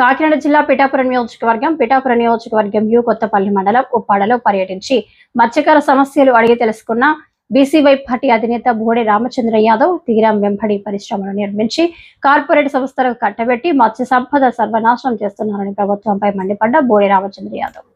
కాకినాడ జిల్లా పిఠాపురం నియోజకవర్గం పిఠాపురం నియోజకవర్గం యు కొత్తపల్లి మండలం ఉప్పాడలో పర్యటించి మత్స్యకార సమస్యలు అడిగి తెలుసుకున్న బీసీవై పార్టీ అధినేత బోడే రామచంద్ర యాదవ్ తీరం వెంబడి పరిశ్రమను నిర్మించి కార్పొరేట్ సంస్థలకు కట్టబెట్టి మత్స్య సంపద సర్వనాశనం చేస్తున్నారని ప్రభుత్వంపై మండిపడ్డ బోడే రామచంద్ర యాదవ్.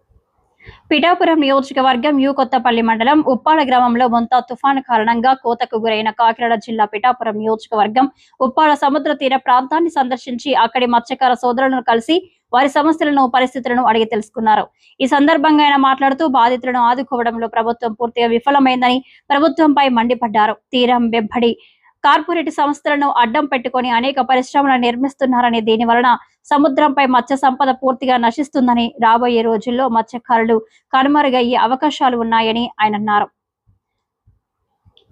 పిఠాపురం నియోజకవర్గం యు కొత్తపల్లి మండలం ఉప్పాల గ్రామంలో మొంతా తుఫాను కారణంగా కోతకు గురైన కాకినాడ జిల్లా పిఠాపురం నియోజకవర్గం ఉప్పాల సముద్ర తీర ప్రాంతాన్ని సందర్శించి అక్కడి మత్స్యకార సోదరులను కలిసి వారి సమస్యలను పరిస్థితులను అడిగి తెలుసుకున్నారు. ఈ సందర్భంగా ఆయన మాట్లాడుతూ బాధితులను ఆదుకోవడంలో ప్రభుత్వం పూర్తిగా విఫలమైందని ప్రభుత్వంపై మండిపడ్డారు. తీరం వెంబడి కార్పొరేట్ సంస్థలను అడ్డం పెట్టుకొని అనేక పరిశ్రమలు నిర్మిస్తున్నారని దీని వలన సముద్రంపై మత్స్య సంపద పూర్తిగా నశిస్తుందని రాబోయే రోజుల్లో మత్స్యకారులు కనుమరుగయ్యే అవకాశాలు ఉన్నాయని ఆయన అన్నారు.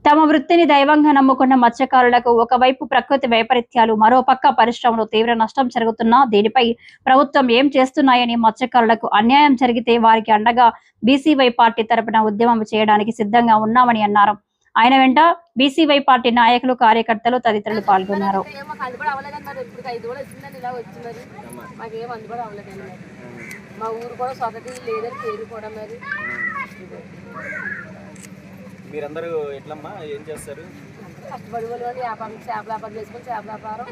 తమ వృత్తిని దైవంగా నమ్ముకున్న మత్స్యకారులకు ఒకవైపు ప్రకృతి వైపరీత్యాలు మరోపక్క పరిశ్రమలో తీవ్ర నష్టం జరుగుతున్నా దీనిపై ప్రభుత్వం ఏం చేస్తున్నాయని మత్స్యకారులకు అన్యాయం జరిగితే వారికి అండగా బీసీవై పార్టీ తరపున ఉద్యమం చేయడానికి సిద్ధంగా ఉన్నామని అన్నారు. ఆయన వెంట బీసీవై పార్టీ నాయకులు కార్యకర్తలు తదితరులు పాల్గొన్నారు. మా ఊరు కూడా సొసైటీ లేదని పేరు కూడా మరి మీరందరూ ఎట్లమ్మా? ఏం చేస్తారు? కష్టపడి వాళ్ళు వ్యాపారం చేపల వ్యాపారం చేసుకొని చేపల వ్యాపారం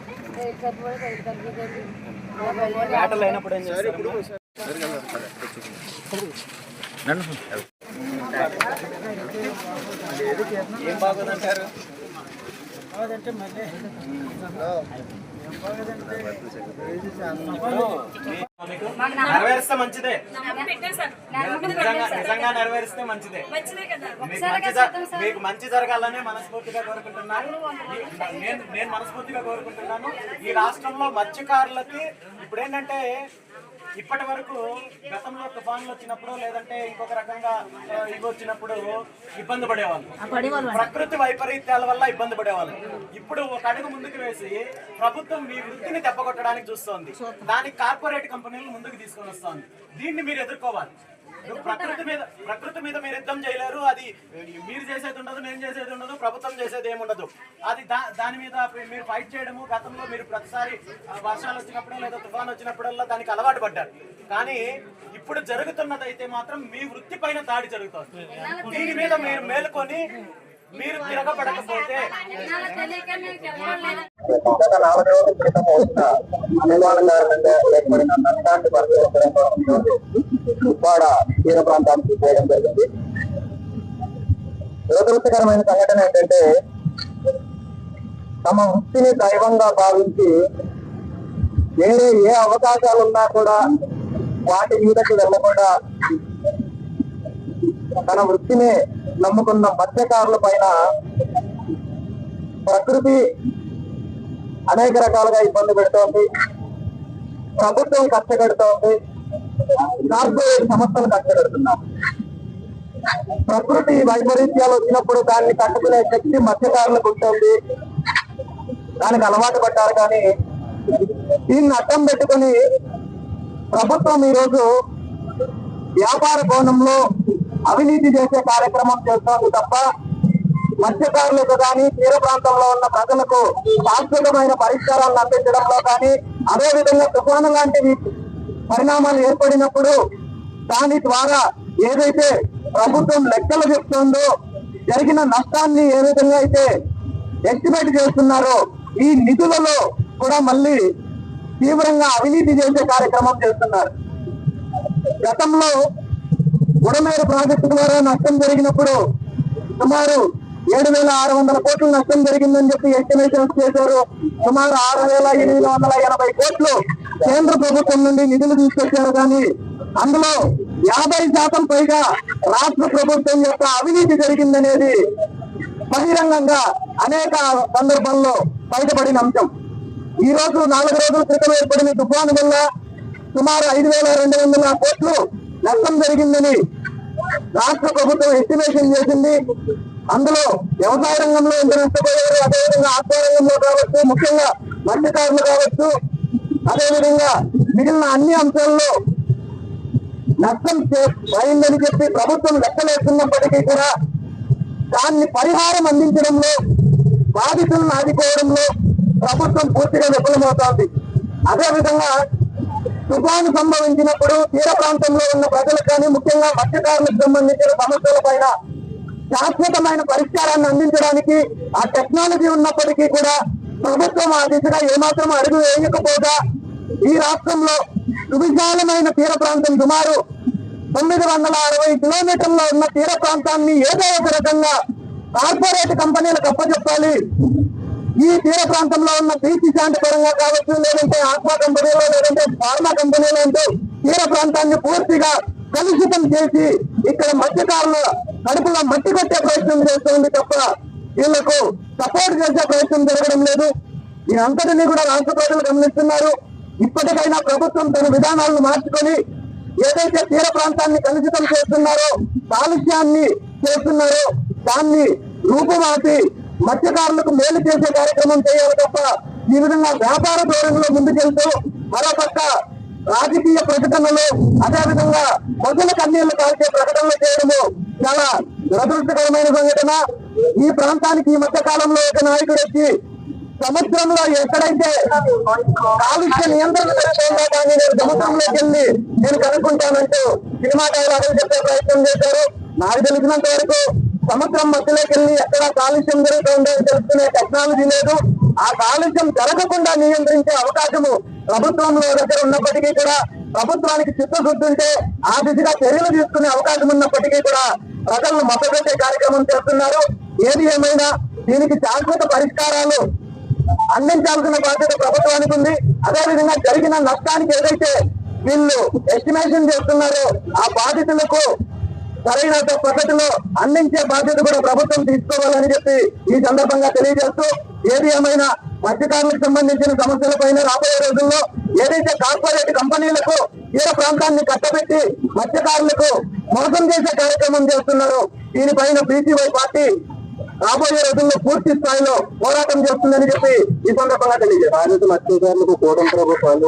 ఏం బాగుందంటారు? మీకు నెరవేరిస్తే మంచిదే. నిజంగా నిజంగా నెరవేరిస్తే మంచిదే. మీకు మంచి జ- మీకు మంచి జరగాలని మనస్ఫూర్తిగా కోరుకుంటున్నాను. నేను నేను మనస్ఫూర్తిగా కోరుకుంటున్నాను. ఈ రాష్ట్రంలో మత్స్యకారులకి ఇప్పుడు ఏంటంటే ఇప్పటి వరకు గతంలో తుఫాన్లు వచ్చినప్పుడు లేదంటే ఇంకొక రకంగా ఇవి వచ్చినప్పుడు ఇబ్బంది పడేవాళ్ళు. ప్రకృతి వైపరీత్యాల వల్ల ఇబ్బంది పడేవాళ్ళు. ఇప్పుడు ఒక అడుగు ముందుకు వేసి ప్రభుత్వం మీ వృత్తిని దెబ్బకొట్టడానికి చూస్తోంది. దానికి కార్పొరేట్ కంపెనీలు ముందుకు తీసుకొని వస్తోంది. దీన్ని మీరు ఎదుర్కోవాలి. ప్రకృతి మీద ప్రకృతి మీద మీరు యుద్ధం చేయలేరు. అది మీరు చేసేది ఉండదు నేను చేసేది ఉండదు ప్రభుత్వం చేసేది ఏముండదు అది దా దాని మీద మీరు ఫైట్ చేయడము గతంలో మీరు ప్రతిసారి వర్షాలు వచ్చినప్పుడు లేదా తుఫాన్ వచ్చినప్పుడల్లా దానికి అలవాటు పడ్డారు. కానీ ఇప్పుడు జరుగుతున్నది అయితే మాత్రం మీ వృత్తి పైన దాడి జరుగుతుంది. దీని మీద మీరు మేలుకొని మీరు తిరగబడకపోతే గత నాలుగు రోజుల క్రితం వచ్చిన అనుమానం కారణంగా ఏర్పడిన నష్టాన్ని పరిశీలించడం ఉప్పాడ తీర ప్రాంతానికి చేయడం జరిగింది దురదృష్టకరమైన సంఘటన ఏంటంటే తమ వృత్తిని దైవంగా భావించి వేరే ఏ అవకాశాలు ఉన్నా కూడా వాటి మీదకి వెళ్ళకుండా తన వృత్తిని నమ్ముకున్న మత్స్యకారుల పైన ప్రకృతి అనేక రకాలుగా ఇబ్బంది పెడుతోంది. ప్రభుత్వం కష్టపెడుతోంది. కార్పొరేట్ సంస్థలు కష్టపెడుతున్నారు. ప్రకృతి వైపరీత్యాలు వచ్చినప్పుడు దాన్ని తట్టుకునే శక్తి మత్స్యకారులకు ఉంటుంది. దానికి అలవాటు పడ్డారు కానీ దీన్ని అడ్డం పెట్టుకుని ప్రభుత్వం ఈరోజు వ్యాపార కోణంలో అవినీతి చేసే కార్యక్రమం చేస్తోంది తప్ప మత్స్యకారులకు కానీ తీర ప్రాంతంలో ఉన్న ప్రజలకు శాశ్వతమైన పరిష్కారాలను అందించడంలో కానీ అదే విధంగా తుఫాను లాంటివి పరిణామాలు ఏర్పడినప్పుడు దాని ద్వారా ఏదైతే ప్రభుత్వం లెక్కలు చెప్తుందో జరిగిన నష్టాన్ని ఏ విధంగా అయితే ఎస్టిమేట్ చేస్తున్నారో ఈ నిధులలో కూడా మళ్ళీ తీవ్రంగా అవినీతి చేసే కార్యక్రమం చేస్తున్నారు. గతంలో ఉడమేరు ప్రాజెక్టు ద్వారా నష్టం జరిగినప్పుడు సుమారు ఏడు వేల ఆరు వందల కోట్లు నష్టం జరిగిందని చెప్పి ఎస్టిమేషన్స్ చేశారు. సుమారు ఆరు వేల ఎనిమిది వందల ఎనభై కోట్లు కేంద్ర ప్రభుత్వం నుండి నిధులు తీసుకొచ్చారు. కానీ అందులో యాభై శాతం పైగా రాష్ట్ర ప్రభుత్వం యొక్క అవినీతి జరిగిందనేది బహిరంగంగా అనేక సందర్భాల్లో బయటపడిన అంశం. ఈ రోజు నాలుగు రోజుల క్రితం ఏర్పడిన తుఫాను వల్ల సుమారు ఐదు వేల రెండు వందల కోట్లు నష్టం జరిగిందని రాష్ట్ర ప్రభుత్వం ఎస్టిమేషన్ చేసింది. అందులో వ్యవసాయ రంగంలో ఎంత నష్టపోయారు అదేవిధంగా ఆత్మ రంగంలో కావచ్చు ముఖ్యంగా మత్స్యకారులు కావచ్చు. అదేవిధంగా మిగిలిన అన్ని అంశాల్లో నష్టం చే- అయిందని చెప్పి ప్రభుత్వం లెక్కలేస్తున్నప్పటికీ కూడా దాన్ని పరిహారం అందించడంలో బాధితులను ఆదుకోవడంలో ప్రభుత్వం పూర్తిగా విఫలమవుతోంది. అదేవిధంగా తుఫాను సంభవించినప్పుడు తీర ప్రాంతంలో ఉన్న ప్రజలకు కానీ ముఖ్యంగా మత్స్యకారులకు సంబంధించిన సమస్యల పైన శాశ్వతమైన పరిష్కారాన్ని అందించడానికి ఆ టెక్నాలజీ ఉన్నప్పటికీ కూడా ప్రభుత్వం ఆ దిశగా ఏమాత్రం అడుగు వేయకపోగా ఈ రాష్ట్రంలో సువిశాలమైన తీర ప్రాంతం సుమారు తొమ్మిది వందల అరవై కిలోమీటర్ల ఉన్న తీర ప్రాంతాన్ని ఏదో ఒక రకంగా కార్పొరేట్ కంపెనీలకు అప్పచెప్పాలి ఈ తీర ప్రాంతంలో ఉన్న బీసీ శాంతి పరంగా కావచ్చు లేదంటే ఆత్మా కంపెనీలో లేదంటే ఫార్మా కంపెనీలో అంటూ తీర ప్రాంతాన్ని పూర్తిగా కలుషితం చేసి ఇక్కడ మత్స్యకారుల కడుపులో మట్టి కొట్టే ప్రయత్నం చేస్తుంది తప్ప వీళ్ళకు సపోర్ట్ చేసే ప్రయత్నం జరగడం లేదు. ఈ కూడా రాష్ట్ర ప్రజలు గమనిస్తున్నారు. ఇప్పటికైనా ప్రభుత్వం తన విధానాలను మార్చుకొని ఏదైతే తీర ప్రాంతాన్ని కలుషితం చేస్తున్నారో కాలుష్యాన్ని చేస్తున్నారో దాన్ని రూపుమాపి మత్స్యకారులకు మేలు చేసే కార్యక్రమం చేయాలి తప్ప ఈ విధంగా వ్యాపార ధోరణిలో ముందుకెళ్తూ మరోపక్క రాజకీయ ప్రకటనలు అదేవిధంగా ప్రజల కన్నీళ్ళు కాల్చే ప్రకటనలు చేయడము చాలా దురదృష్టకరమైన సంఘటన. ఈ ప్రాంతానికి ఈ మధ్య కాలంలో ఒక నాయకుడు వచ్చి సముద్రంలో ఎక్కడైతే కాలుష్య నియంత్రణ జరుగుతుందో కానీ నేను సముద్రంలోకి వెళ్ళి నేను కనుక్కుంటానంటూ సినిమా డైలాగులు చెప్పే ప్రయత్నం చేశారు. నాకు తెలిసినంత వరకు సముద్రం మధ్యలోకి వెళ్ళి ఎక్కడ కాలుష్యం జరుగుతుందో తెలుసుకునే టెక్నాలజీ లేదు. ఆ కాలుష్యం జరగకుండా నియంత్రించే అవకాశము ప్రభుత్వంలో దగ్గర ఉన్నప్పటికీ కూడా ప్రభుత్వానికి చిత్తశుద్ధి ఉంటే ఆ దిశగా చర్యలు తీసుకునే అవకాశం ఉన్నప్పటికీ కూడా ప్రజలను మద్దతు కార్యక్రమం చేస్తున్నారు. ఏది ఏమైనా దీనికి శాశ్వత పరిష్కారాలు అందించాల్సిన బాధ్యత ప్రభుత్వానికి ఉంది. అదేవిధంగా జరిగిన నష్టానికి ఏదైతే వీళ్ళు ఎస్టిమేషన్ చేస్తున్నారో ఆ బాధితులకు సరైన పద్ధతిలో అందించే బాధ్యత కూడా ప్రభుత్వం తీసుకోవాలని చెప్పి ఈ సందర్భంగా తెలియజేస్తూ ఏది ఏమైనా మత్స్యకారులకు సంబంధించిన సమస్యలపైన రాబోయే రోజుల్లో ఏదైతే కార్పొరేట్ కంపెనీలకు తీర ప్రాంతాన్ని కట్టబెట్టి మత్స్యకారులకు మోసం చేసే కార్యక్రమం చేస్తున్నారో దీనిపైన బీసీవై పార్టీ రాబోయే రోజుల్లో పూర్తి స్థాయిలో పోరాటం చేస్తుందని చెప్పి ఈ సందర్భంగా తెలియజేస్తారు మత్స్యకారులకు కూటమి ప్రభుత్వం